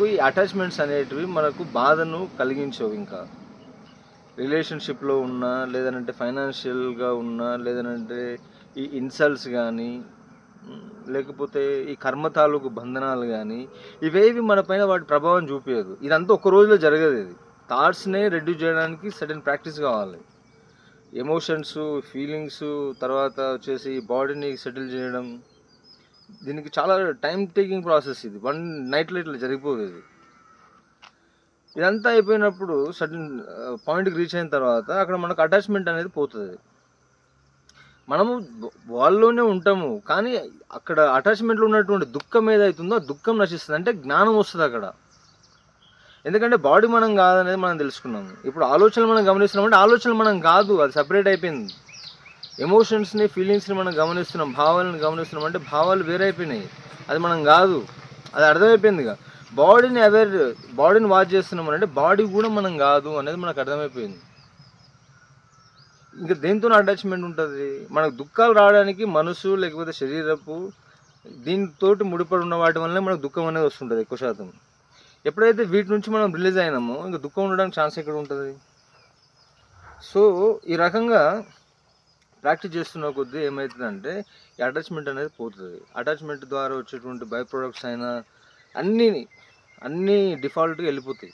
మనకు ఈ అటాచ్మెంట్స్ అనేటివి మనకు బాధను కలిగించవు ఇంకా. రిలేషన్షిప్లో ఉన్నా లేదనంటే ఫైనాన్షియల్గా ఉన్నా లేదనంటే ఈ ఇన్సల్ట్స్ కానీ లేకపోతే ఈ కర్మ తాలూకు బంధనాలు కానీ ఇవేవి మన పైన వాటి ప్రభావం చూపించదు ఇదంతా ఒక రోజులో జరగదు ఇది. థాట్స్నే రెడ్యూస్ చేయడానికి సడన్ ప్రాక్టీస్ కావాలి. ఎమోషన్స్ ఫీలింగ్స్ తర్వాత వచ్చేసి బాడీని సెటిల్ చేయడం దీనికి చాలా టైం టేకింగ్ ప్రాసెస్ ఇది. వన్ నైట్లో ఇట్లా జరిగిపోయేది. ఇదంతా అయిపోయినప్పుడు సడన్ పాయింట్కి రీచ్ అయిన తర్వాత అక్కడ మనకు అటాచ్మెంట్ అనేది పోతుంది. మనము వాళ్ళలోనే ఉంటాము కానీ అక్కడ అటాచ్మెంట్లో ఉన్నటువంటి దుఃఖం ఏదైతుందో ఆ దుఃఖం నశిస్తుంది. అంటే జ్ఞానం వస్తుంది అక్కడ. ఎందుకంటే బాడీ మనం కాదనేది మనం తెలుసుకున్నాము. ఇప్పుడు ఆలోచనలు మనం గమనిస్తున్నాం అంటే ఆలోచనలు మనం కాదు అది సపరేట్ అయిపోయింది. ఎమోషన్స్ని ఫీలింగ్స్ని మనం గమనిస్తున్నాం భావాలను గమనిస్తున్నాం అంటే భావాలు వేరైపోయినాయి. అది మనం కాదు. అది అర్థమైపోయింది ఇక బాడీని అవేర్ బాడీని వాచ్ చేస్తున్నాం అంటే బాడీ కూడా మనం కాదు అనేది మనకు అర్థమైపోయింది. ఇంకా దేంతో అటాచ్మెంట్ ఉంటుంది? మనకు దుఃఖాలు రావడానికి మనసు లేకపోతే శరీరపు దీనితోటి ముడిపడి ఉన్న వాటి వల్లనే మనకు దుఃఖం అనేది వస్తుంటుంది ఎక్కువ శాతం. ఎప్పుడైతే వీటి నుంచి మనం రిలీజ్ అయినామో ఇంకా దుఃఖం ఉండడానికి ఛాన్స్ ఎక్కడ ఉంటుంది? సో ఈ రకంగా ప్రాక్టీస్ చేస్తున్న కొద్దీ ఏమవుతుందంటే ఈ అటాచ్మెంట్ అనేది పోతుంది. అటాచ్మెంట్ ద్వారా వచ్చేటువంటి బై ప్రొడక్ట్స్ అయినా అన్నీ అన్నీ డిఫాల్ట్గా వెళ్ళిపోతాయి.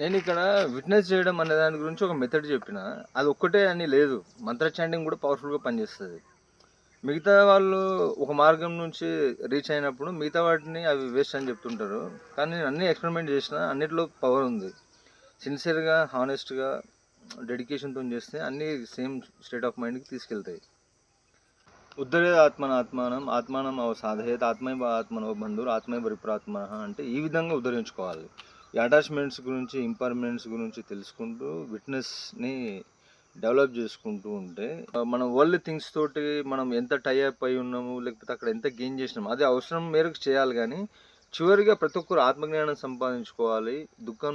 నేను ఇక్కడ విట్నెస్ చేయడం అనే దాని గురించి ఒక మెథడ్ చెప్పిన అది ఒక్కటే అని లేదు. మంత్ర చాంటింగ్ కూడా పవర్ఫుల్గా పనిచేస్తుంది. మిగతా వాళ్ళు ఒక మార్గం నుంచి రీచ్ అయినప్పుడు మిగతా వాటిని అవి వేస్ట్ అని చెప్తుంటారు. కానీ నేను అన్ని ఎక్స్పెరిమెంట్ చేసిన అన్నిటిలో పవర్ ఉంది. సిన్సియర్గా హానెస్ట్గా డెడికేషన్తో చేస్తే అన్నీ సేమ్ స్టేట్ ఆఫ్ మైండ్కి తీసుకెళ్తాయి. ఉద్ధరేద ఆత్మన ఆత్మానం ఆత్మానం అవ సాధయేత ఆత్మైవ ఆత్మనవ బంధువులు ఆత్మైవ విప్రాత్మ అంటే ఈ విధంగా ఉద్ధరించుకోవాలి. ఈ అటాచ్మెంట్స్ గురించి ఇంపర్మనెంట్స్ గురించి తెలుసుకుంటూ విట్నెస్ని డెవలప్ చేసుకుంటూ ఉంటే మనం వరల్డ్ థింగ్స్ తోటి మనం ఎంత టైఅప్ అయి ఉన్నాము లేకపోతే అక్కడ ఎంత గెయిన్ చేసినాము అది అవసరం మేరకు చేయాలి కానీ చివరిగా ప్రతి ఒక్కరు ఆత్మజ్ఞానం సంపాదించుకోవాలి దుఃఖం